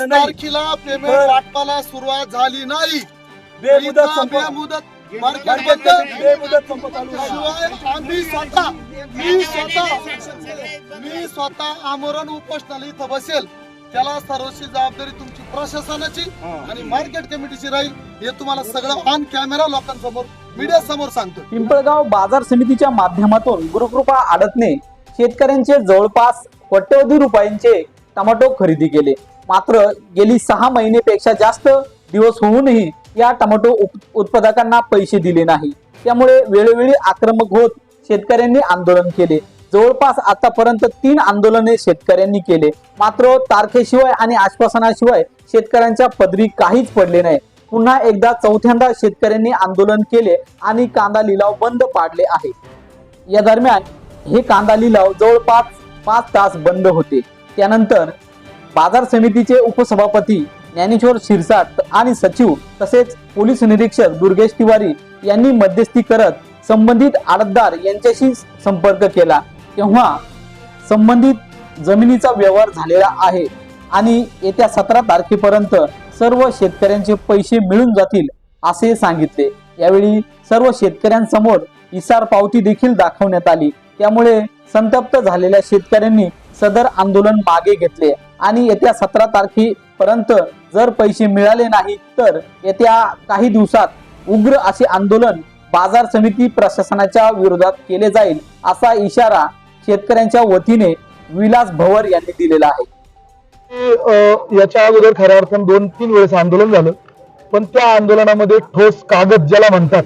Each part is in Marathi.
तारखेला पेमेंट वाटपाला सुरुवात झाली नाही. बेमुदत संप बेमुदत मार्केट मार्केट बंद बेमुदत संप चालू आहे. शिवाय आम्ही स्वतः मी स्वतः मी स्वतः आमरण उपोषणाला इथं बसेल. त्याला सर्वस्वी जबाबदारी तुमची प्रशासनाची आणि मार्केट कमिटीची राहील. हे तुम्हाला सगळं ऑन कॅमेरा लोकांसमोर मीडिया समोर सांगतो पिंपळगाव बाजार समितीच्या माध्यमातून गुरुकृपा आडतने शेतकऱ्यांचे जवळपास कोट्यवधी रुपयांचे टमाटो खरेदी केले. मात्र गेली सहा महिनेपेक्षा जास्त दिवस होऊनही या टमाटो उप- उत्पादकांना पैसे दिले नाही. त्यामुळे वेळोवेळी आक्रमक होत शेतकऱ्यांनी आंदोलन केले. जवळपास आतापर्यंत तीन आंदोलने शेतकऱ्यांनी केले. मात्र तारखेशिवाय आणि आश्वासनाशिवाय शेतकऱ्यांच्या पदरी काहीच पडले नाही. पुन्हा एकदा चौथ्यांदा शेतकऱ्यांनी आंदोलन केले आणि कांदा लिलाव बंद पाडले आहे. या दरम्यान हे कांदा लिलाव जवळपास पाच तास बंद होते. त्यानंतर बाजार समितीचे उपसभापती ज्ञानेश्वर शिरसाट आणि सचिव तसेच पोलीस निरीक्षक दुर्गेश तिवारी यांनी मध्यस्थी करत संबंधित आडतदार यांच्याशी संपर्क केला. तेव्हा संबंधित जमिनीचा व्यवहार झालेला आहे आणि येत्या सतरा तारखेपर्यंत सर्व शेतकऱ्यांचे पैसे मिळून जातील असे सांगितले. यावेळी सर्व शेतकऱ्यांसमोर इसार पावती देखील दाखवण्यात आली. त्यामुळे संतप्त झालेल्या शेतकऱ्यांनी सदर आंदोलन मागे घेतले. आणि येत्या सतरा तारखेपर्यंत जर पैसे मिळाले नाही तर येत्या काही दिवसात उग्र असे आंदोलन बाजार समिती प्रशासनाच्या विरोधात केले जाईल असा इशारा शेतकऱ्यांच्या वतीने विलास भवर यांनी दिलेला आहे. याच्या अगोदर खऱ्या अर्थानं दोन तीन वेळेस आंदोलन झालं पण त्या आंदोलनामध्ये ठोस कागद ज्याला म्हणतात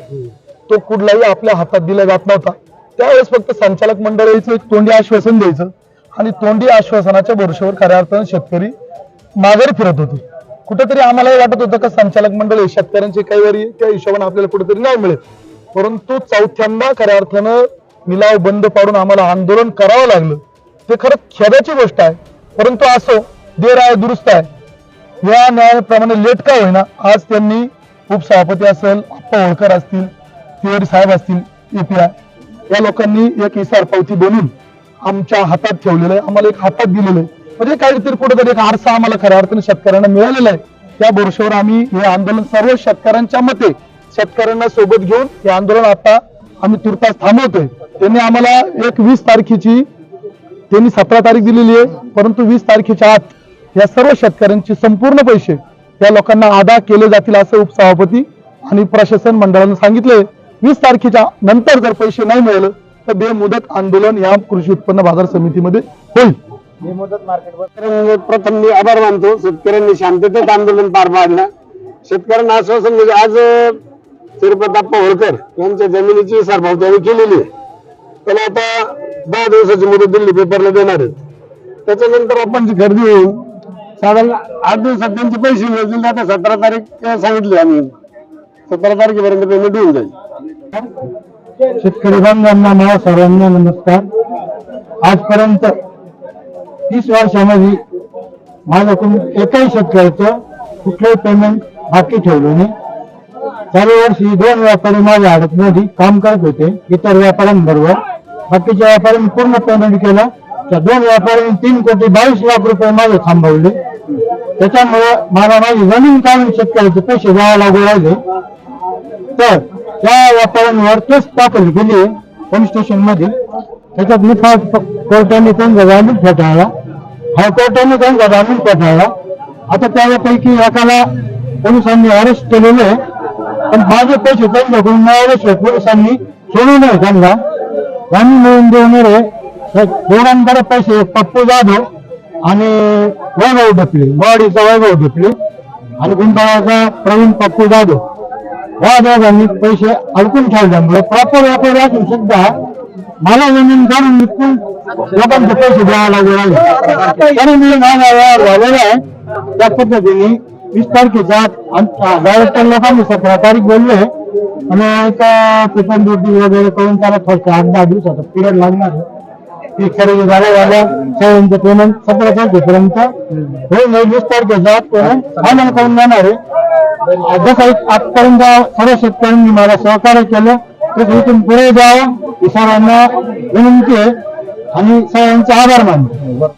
तो कुठलाही आपल्या हातात दिला जात नव्हता. त्यावेळेस फक्त संचालक मंडळाचं एक तोंडी आश्वासन द्यायचं आणि तोंडी आश्वासनाच्या भरोश्यावर खऱ्या अर्थानं शेतकरी माघारी फिरत होती. कुठेतरी आम्हालाही वाटत होतं का संचालक मंडळ शेतकऱ्यांचे काही वरी त्या हिशोबाने आपल्याला कुठेतरी नाही मिळेल. परंतु चौथ्यांदा खऱ्या अर्थानं निलाव बंद पाडून आम्हाला आंदोलन करावं लागलं. ते खरं खेदाची गोष्ट आहे. परंतु असो देर आहे दुरुस्त आहे. या न्यायाप्रमाणे लेट का होईना आज त्यांनी उपसभापती असेल अप्पा होळकर असतील तिवारी साहेब असतील एपीआय या लोकांनी एक इसार पावती बनून आमच्या हातात ठेवलेलं आहे. आम्हाला एक हातात दिलेलं आहे. म्हणजे काहीतरी कुठेतरी एक आरसा आम्हाला खऱ्या अर्थाने शेतकऱ्यांना मिळालेला आहे. त्या भरोश्यावर आम्ही हे आंदोलन सर्व शेतकऱ्यांच्या मते शेतकऱ्यांना सोबत घेऊन हे आंदोलन आता आम्ही तुर्तास थांबवतोय. त्यांनी आम्हाला एक वीस तारखेची त्यांनी सतरा तारीख दिलेली आहे परंतु वीस तारखेच्या आत या सर्व शेतकऱ्यांचे संपूर्ण पैसे या लोकांना अदा केले जातील असं उपसभापती आणि प्रशासन मंडळानं सांगितलंय. वीस तारखेच्या नंतर जर पैसे नाही मिळाले तर बेमुदत आंदोलन या कृषी उत्पन्न बाजार समितीमध्ये होईल. प्रथम मी आभार मानतो. शेतकऱ्यांनी शांततेत आंदोलन पार पाडलं. शेतकऱ्यांना आश्वासन म्हणजे आज तिरुपताप्पा होळकर यांच्या जमिनीची सरभाव त्याने केलेली आहे. त्याला आता दहा दिवसाची मुदत दिल्ली पेपरला देणार आहेत. त्याच्यानंतर आपण जी गर्दी होईल साधारण आठ दिवसात त्यांचे पैसे मिळतील आता सतरा तारीख सांगितले आम्ही. सतरा तारखेपर्यंत पेमेंट होऊन जाईल. शेतकरी बांधवांना मला सर्वांना नमस्कार. आजपर्यंत तीस वर्षामध्ये माझ्याकडून एकाही शेतकऱ्याचं कुठलंही पेमेंट बाकी ठेवलं नाही. चालू वर्षी दोन व्यापारी माझ्या आडतमध्ये काम करत होते इतर व्यापाऱ्यांबरोबर. बाकीच्या व्यापाऱ्यांनी पूर्ण पेमेंट केलं. त्या दोन व्यापाऱ्यांनी तीन कोटी बावीस लाख रुपये माझे थांबवले. त्याच्यामुळे मला माझी जमीन काढून शेतकऱ्याचे पैसे द्यावे लागू राहिले. तर त्या व्यापाऱ्यांवर केस दाखल केली आहे पोलीस स्टेशनमध्ये. त्याच्यात निफा कोर्टाने त्यांचा जामीन फेटाळला. हायकोर्टाने त्यांचा जामीन फेटाळला. आता त्यापैकी एकाला पोलिसांनी अरेस्ट केलेलं आहे. पण माझे पैसे त्यांच्याकडून मिळाल्याशिवाय पोलिसांनी सोडू नये त्यांना. जामीन मिळून देणारे दोघांकडे पैसे पप्पू जाधव आणि वैभव ढपले वाडीचा वैभव ढपले आणि गुंतवणाचा प्रवीण पप्पू जाधव. या दोघांनी पैसे अडकून ठेवल्यामुळे प्रॉपर व्यापारी असून सुद्धा मला जमीन काढून विकून लोकांचे पैसे द्यावे लागले राहिले तरी मी माझा व्यवहार झालेला आहे. त्या पद्धतीने वीस तारखेच्या डायरेक्टर लोकांनी सतरा तारीख बोलले. आणि एका पेपर ड्युटी वगैरे करून त्याला फक्त आठ दहा दिवसाचा पिरियड लागणार आहे. ती खरेदी झाल्या झाल्या. सगळ्यांचं पेमेंट सतरा तारखेपर्यंत. होईल वीस तारखेच्या आत पेमेंट फायनल करून जाणार आहे. जसं आजपर्यंत सर्व शेतकऱ्यांनी मला सहकार्य केलं. तसं इथून पुढे जावं ही सर्वांना विनंती आहे आणि सर्वांचे आभार मानतो.